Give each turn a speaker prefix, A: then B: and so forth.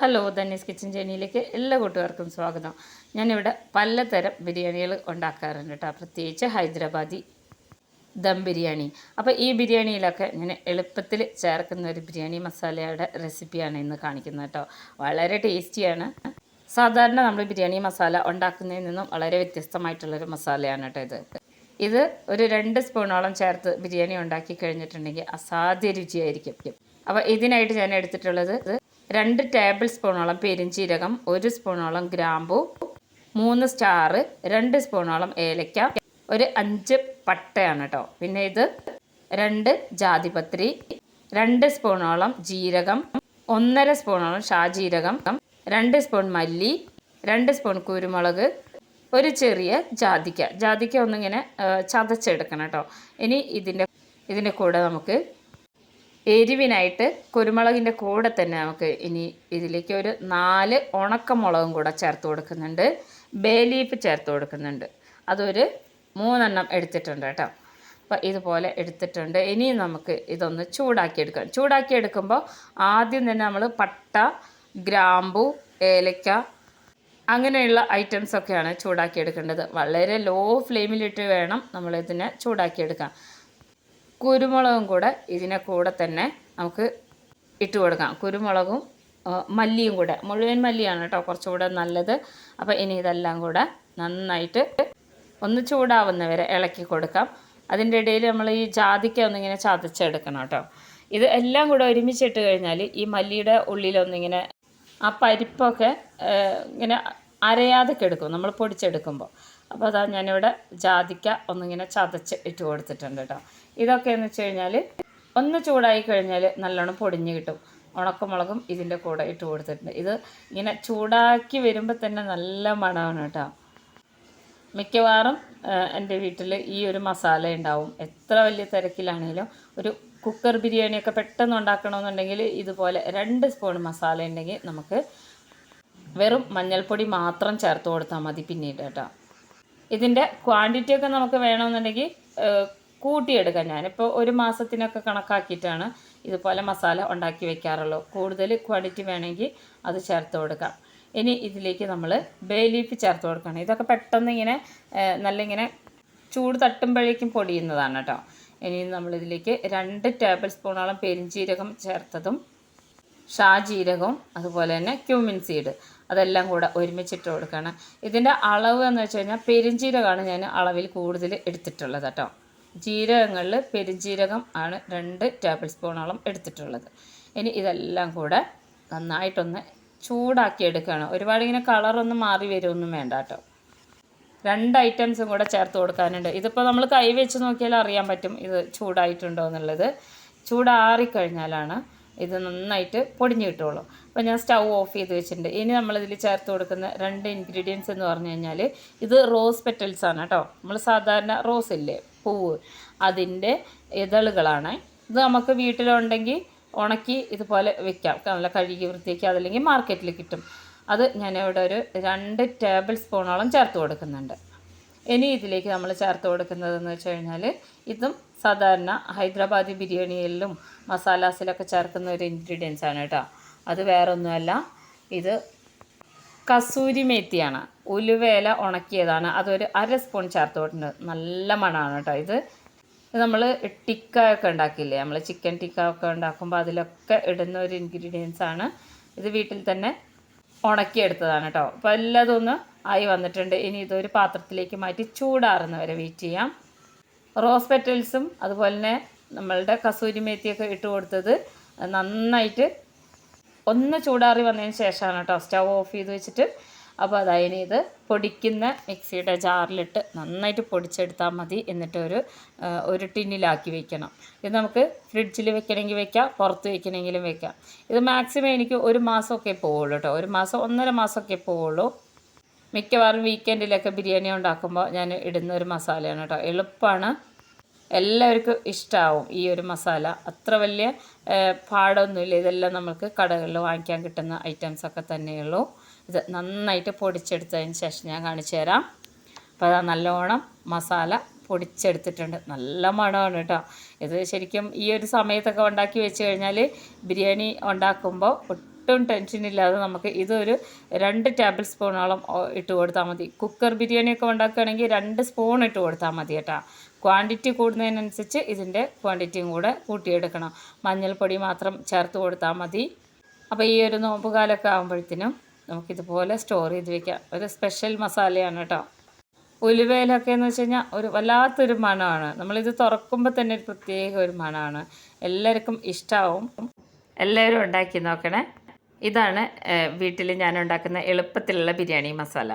A: Hello ധന്യസ് kitchen ജേനിയിലേക്ക് എല്ലാ കൂട്ടുകാർക്കും സ്വാഗതം. ഞാനിവിടെ പലതരം ബിരിയാണികൾ ഉണ്ടാക്കാറുണ്ട് കേട്ടോ. പ്രത്യേകിച്ച് ഹൈദരാബാദി ദം ബിരിയാണി. അപ്പോൾ ഈ ബിരിയാണിയിലൊക്കെ ഞാൻ എളുപ്പത്തിൽ ചേർക്കുന്ന ഒരു ബിരിയാണി മസാലയുടെ റെസിപ്പിയാണ് ഇന്ന് കാണിക്കുന്നത് കേട്ടോ. വളരെ ടേസ്റ്റിയാണ്. സാധാരണ നമ്മൾ ബിരിയാണി മസാല ഉണ്ടാക്കുന്നതിൽ നിന്നും വളരെ വ്യത്യസ്തമായിട്ടുള്ളൊരു മസാലയാണ് കേട്ടോ ഇത്. ഇത് ഒരു രണ്ട് സ്പൂണോളം ചേർത്ത് ബിരിയാണി ഉണ്ടാക്കി കഴിഞ്ഞിട്ടുണ്ടെങ്കിൽ അസാധ്യ രുചിയായിരിക്കും. അപ്പോൾ ഇതിനായിട്ട് ഞാൻ എടുത്തിട്ടുള്ളത് രണ്ട് ടേബിൾ സ്പൂണോളം പെരിഞ്ചീരകം ഒരു സ്പൂണോളം ഗ്രാമ്പു മൂന്ന് സ്റ്റാർ രണ്ട് സ്പൂണോളം ഏലക്ക ഒരു അഞ്ച് പട്ടയാണ് കേട്ടോ പിന്നെ ഇത് രണ്ട് ജാതിപത്രി രണ്ട് സ്പൂണോളം ജീരകം ഒന്നര സ്പൂണോളം ഷാജീരകം രണ്ട് സ്പൂൺ മല്ലി രണ്ട് സ്പൂൺ കുരുമുളക് ഒരു ചെറിയ ജാതിക്ക. ജാതിക്ക ഒന്നിങ്ങനെ ചതച്ചെടുക്കണം കേട്ടോ ഇനി ഇതിന്റെ ഇതിന്റെ കൂടെ നമുക്ക് എരിവിനായിട്ട് കുരുമുളകിന്റെ കൂടെ തന്നെ നമുക്ക് ഇനി ഇതിലേക്ക് ഒരു നാല് ഉണക്കമുളകും കൂടെ ചേർത്ത് കൊടുക്കുന്നുണ്ട്. ബേ ലീഫ് ചേർത്ത് കൊടുക്കുന്നുണ്ട്. അതൊരു മൂന്നെണ്ണം എടുത്തിട്ടുണ്ട് കേട്ടോ. അപ്പോൾ ഇതുപോലെ എടുത്തിട്ടുണ്ട്. ഇനി നമുക്ക് ഇതൊന്ന് ചൂടാക്കിയെടുക്കാം. ചൂടാക്കിയെടുക്കുമ്പോൾ ആദ്യം തന്നെ നമ്മൾ പട്ട ഗ്രാമ്പു ഏലക്ക അങ്ങനെയുള്ള ഐറ്റംസൊക്കെയാണ് ചൂടാക്കിയെടുക്കേണ്ടത്. വളരെ ലോ ഫ്ലെയിമിലിട്ട് വേണം നമ്മളിതിനെ ചൂടാക്കിയെടുക്കാൻ. കുരുമുളകും കൂടെ ഇതിനെ കൂടെ തന്നെ നമുക്ക് ഇട്ട് കൊടുക്കാം. കുരുമുളകും മല്ലിയും കൂടെ. മുഴുവൻ മല്ലിയാണ് കേട്ടോ കുറച്ചുകൂടെ നല്ലത്. അപ്പോൾ ഇനി ഇതെല്ലാം കൂടെ നന്നായിട്ട് ഒന്ന് ചൂടാവുന്നവരെ ഇളക്കി കൊടുക്കാം. അതിന്റെ ഇടയിൽ നമ്മൾ ഈ ജാതിക്ക ഒന്നിങ്ങനെ ചതച്ചെടുക്കണം കേട്ടോ. ഇത് എല്ലാം കൂടെ ഒരുമിച്ചിട്ട് കഴിഞ്ഞാൽ ഈ മല്ലിയുടെ ഉള്ളിലൊന്നിങ്ങനെ ആ പരിപ്പൊക്കെ ഇങ്ങനെ അരയാതെ കെടുക്കും നമ്മൾ പൊടിച്ചെടുക്കുമ്പോൾ. അപ്പോൾ അതാ ഞാനിവിടെ ജാതിക്ക ഒന്നിങ്ങനെ ചതച്ച് ഇട്ട് കൊടുത്തിട്ടുണ്ട് കേട്ടോ. ഇതൊക്കെ എന്ന് വെച്ച് കഴിഞ്ഞാൽ ഒന്ന് ചൂടായി കഴിഞ്ഞാൽ നല്ലോണം പൊടിഞ്ഞ് കിട്ടും. ഉണക്കമുളകും ഇതിന്റെ കൂടെ ഇട്ട് കൊടുത്തിട്ടുണ്ട്. ഇത് ഇങ്ങനെ ചൂടാക്കി വരുമ്പോൾ തന്നെ നല്ല മണമാണ് കേട്ടോ. മിക്കവാറും എന്റെ വീട്ടിൽ ഈ ഒരു മസാല ഉണ്ടാവും. എത്ര വലിയ തിരക്കിലാണെങ്കിലും ഒരു കുക്കർ ബിരിയാണിയൊക്കെ പെട്ടെന്ന് ഉണ്ടാക്കണമെന്നുണ്ടെങ്കിൽ ഇതുപോലെ രണ്ട് സ്പൂൺ മസാല ഉണ്ടെങ്കിൽ നമുക്ക് വെറും മഞ്ഞൾപ്പൊടി മാത്രം ചേർത്ത് കൊടുത്താൽ മതി പിന്നീട് കേട്ടോ. ഇതിന്റെ ക്വാണ്ടിറ്റിയൊക്കെ നമുക്ക് വേണമെന്നുണ്ടെങ്കിൽ കൂട്ടിയെടുക്കാം ഞാനിപ്പോൾ ഒരു മാസത്തിനൊക്കെ കണക്കാക്കിയിട്ടാണ് ഇതുപോലെ മസാല ഉണ്ടാക്കി വെക്കാറുള്ളൂ. കൂടുതൽ ക്വാണ്ടിറ്റി വേണമെങ്കിൽ അത് ചേർത്ത് കൊടുക്കാം. ഇനി ഇതിലേക്ക് നമ്മൾ ബേ ലീഫ് ചേർത്ത് കൊടുക്കണം. ഇതൊക്കെ പെട്ടെന്ന് ഇങ്ങനെ നല്ല ഇങ്ങനെ ചൂട് തട്ടുമ്പോഴേക്കും പൊടിയുന്നതാണ് കേട്ടോ. ഇനി നമ്മളിതിലേക്ക് രണ്ട് ടേബിൾ സ്പൂണോളം പെരിഞ്ചീരകം ചേർത്തതും ഷാജീരകവും അതുപോലെ തന്നെ ക്യൂമിൻ സീഡ് അതെല്ലാം കൂടെ ഒരുമിച്ചിട്ട് കൊടുക്കണം. ഇതിന്റെ അളവ് എന്ന് വെച്ച് കഴിഞ്ഞാൽ പെരിഞ്ചീരകമാണ് ഞാൻ അളവിൽ കൂടുതൽ എടുത്തിട്ടുള്ളത് കേട്ടോ. ജീരകങ്ങളിൽ പെരുംജീരകം ആണ് രണ്ട് ടേബിൾ സ്പൂണോളം എടുത്തിട്ടുള്ളത്. ഇനി ഇതെല്ലാം കൂടെ നന്നായിട്ടൊന്ന് ചൂടാക്കി എടുക്കുകയാണ് ഒരുപാട് ഇങ്ങനെ കളറൊന്നും മാറി വരുമൊന്നും വേണ്ട കേട്ടോ. രണ്ട് ഐറ്റംസും കൂടെ ചേർത്ത് കൊടുക്കാനുണ്ട്. ഇതിപ്പോൾ നമ്മൾ കൈ വെച്ച് നോക്കിയാൽ അറിയാൻ പറ്റും ഇത് ചൂടായിട്ടുണ്ടോ എന്നുള്ളത്. ചൂടാറിക്കഴിഞ്ഞാലാണ് ഇത് നന്നായിട്ട് പൊടിഞ്ഞു കിട്ടുള്ളൂ അപ്പോൾ ഞാൻ സ്റ്റൗ ഓഫ് ചെയ്ത് വെച്ചിട്ടുണ്ട്. ഇനി നമ്മളിതിൽ ചേർത്ത് കൊടുക്കുന്ന രണ്ട് ഇൻഗ്രീഡിയൻസ് എന്ന് പറഞ്ഞു കഴിഞ്ഞാൽ ഇത് റോസ് പെറ്റൽസ് ആണ് കേട്ടോ. നമ്മൾ സാധാരണ റോസ് ഇല്ലേ? പൂവ്. അതിന്റെ ഇതളുകളാണ്. ഇത് നമുക്ക് വീട്ടിലുണ്ടെങ്കിൽ ഉണക്കി ഇതുപോലെ വെക്കാം. നല്ല കഴുകി വൃത്തിയാക്കി അതല്ലെങ്കിൽ മാർക്കറ്റിൽ കിട്ടും. അത് ഞാനിവിടെ ഒരു രണ്ട് ടേബിൾ സ്പൂണോളം ചേർത്ത് കൊടുക്കുന്നുണ്ട്. ഇനി ഇതിലേക്ക് നമ്മൾ ചേർത്ത് കൊടുക്കുന്നതെന്ന് വെച്ച് കഴിഞ്ഞാൽ ഇതും സാധാരണ ഹൈദരാബാദി ബിരിയാണിയിലും മസാലാസിലൊക്കെ ചേർക്കുന്ന ഒരു ഇൻഗ്രീഡിയൻസ് ആണ് കേട്ടോ. അത് വേറൊന്നുമല്ല. ഇത് കസൂരി മേത്തിയാണ്. ഉലുവേല ഉണക്കിയതാണ്. അതൊരു അര സ്പൂൺ ചേർത്ത് കൊടുത്തിട്ടുണ്ട് നല്ല മണമാണ് കേട്ടോ ഇത്. നമ്മൾ ടിക്ക ഒക്കെ ഉണ്ടാക്കില്ലേ നമ്മൾ ചിക്കൻ ടിക്ക ഒക്കെ ഉണ്ടാക്കുമ്പോൾ അതിലൊക്കെ ഇടുന്ന ഒരു ഇൻഗ്രീഡിയൻസ് ആണ്. ഇത് വീട്ടിൽ തന്നെ ഉണക്കിയെടുത്തതാണ് കേട്ടോ അപ്പോൾ എല്ലാതും ആയി വന്നിട്ടുണ്ട്. ഇനി ഇതൊരു പാത്രത്തിലേക്ക് മാറ്റി ചൂടാറുന്ന വരെ വെയിറ്റ് ചെയ്യാം. റോസ് പെറ്റൽസും അതുപോലെ തന്നെ നമ്മളുടെ കസൂരി മേത്തിയൊക്കെ ഇട്ട് കൊടുത്തത് നന്നായിട്ട് ഒന്ന് ചൂടാറി വന്നതിന് ശേഷമാണ് കേട്ടോ സ്റ്റവ് ഓഫ് ചെയ്ത് വെച്ചിട്ട്. അപ്പോൾ അതായത് ഇത് പൊടിക്കുന്ന മിക്സിയുടെ ജാറിലിട്ട് നന്നായിട്ട് പൊടിച്ചെടുത്താൽ മതി എന്നിട്ട് ഒരു ഒരു ടിന്നിലാക്കി വെക്കണം. ഇത് നമുക്ക് ഫ്രിഡ്ജിൽ വെക്കണമെങ്കിൽ വെക്കാം പുറത്ത് വെക്കണമെങ്കിലും വെക്കാം. ഇത് മാക്സിമം എനിക്ക് ഒരു മാസമൊക്കെ പോവുള്ളൂ കേട്ടോ. ഒരു മാസം ഒന്നര മാസമൊക്കെ പോവുള്ളൂ. മിക്കവാറും വീക്കെൻഡിലൊക്കെ ബിരിയാണി ഉണ്ടാക്കുമ്പോൾ ഞാൻ ഇടുന്ന ഒരു മസാലയാണ് കേട്ടോ. എളുപ്പമാണ്. എല്ലാവർക്കും ഇഷ്ടമാവും ഈ ഒരു മസാല. അത്ര വലിയ പാടൊന്നുമില്ല. ഇതെല്ലാം നമുക്ക് കടകളിൽ വാങ്ങിക്കാൻ കിട്ടുന്ന ഐറ്റംസ് ഒക്കെ തന്നെയുള്ളൂ. ഇത് നന്നായിട്ട് പൊടിച്ചെടുത്തതിന് ശേഷം ഞാൻ കാണിച്ചു തരാം. അപ്പോൾ അതാ നല്ലോണം മസാല പൊടിച്ചെടുത്തിട്ടുണ്ട്. നല്ല മണമാണ് കേട്ടോ. ഇത് ശരിക്കും ഈ ഒരു സമയത്തൊക്കെ ഉണ്ടാക്കി വെച്ച് കഴിഞ്ഞാൽ ബിരിയാണി ഉണ്ടാക്കുമ്പോൾ ഒട്ടും ടെൻഷനില്ലാതെ നമുക്ക് ഇതൊരു രണ്ട് ടേബിൾ സ്പൂണോളം ഇട്ട് കൊടുത്താൽ മതി. കുക്കർ ബിരിയാണിയൊക്കെ ഉണ്ടാക്കുകയാണെങ്കിൽ രണ്ട് സ്പൂൺ ഇട്ട് കൊടുത്താൽ മതി കേട്ടോ. ക്വാണ്ടിറ്റി കൂടുന്നതിനനുസരിച്ച് ഇതിന്റെ ക്വാണ്ടിറ്റിയും കൂടെ കൂട്ടിയെടുക്കണം. മഞ്ഞൾപ്പൊടി മാത്രം ചേർത്ത് കൊടുത്താൽ മതി. അപ്പോൾ ഈ ഒരു നോമ്പ് കാലമൊക്കെ ആകുമ്പോഴത്തേനും നമുക്കിതുപോലെ സ്റ്റോർ ചെയ്ത് വെക്കാം. ഒരു സ്പെഷ്യൽ മസാലയാണ് കേട്ടോ. ഉലുവയിലൊക്കെ എന്ന് വെച്ച് കഴിഞ്ഞാൽ ഒരു വല്ലാത്തൊരു മണമാണ്. നമ്മളിത് തുറക്കുമ്പോൾ തന്നെ ഒരു പ്രത്യേക ഒരു മണമാണ്. എല്ലാവർക്കും ഇഷ്ടമാവും എല്ലാവരും ഉണ്ടാക്കി നോക്കണേ. ഇതാണ് വീട്ടിൽ ഞാൻ ഉണ്ടാക്കുന്ന എളുപ്പത്തിലുള്ള ബിരിയാണി മസാല.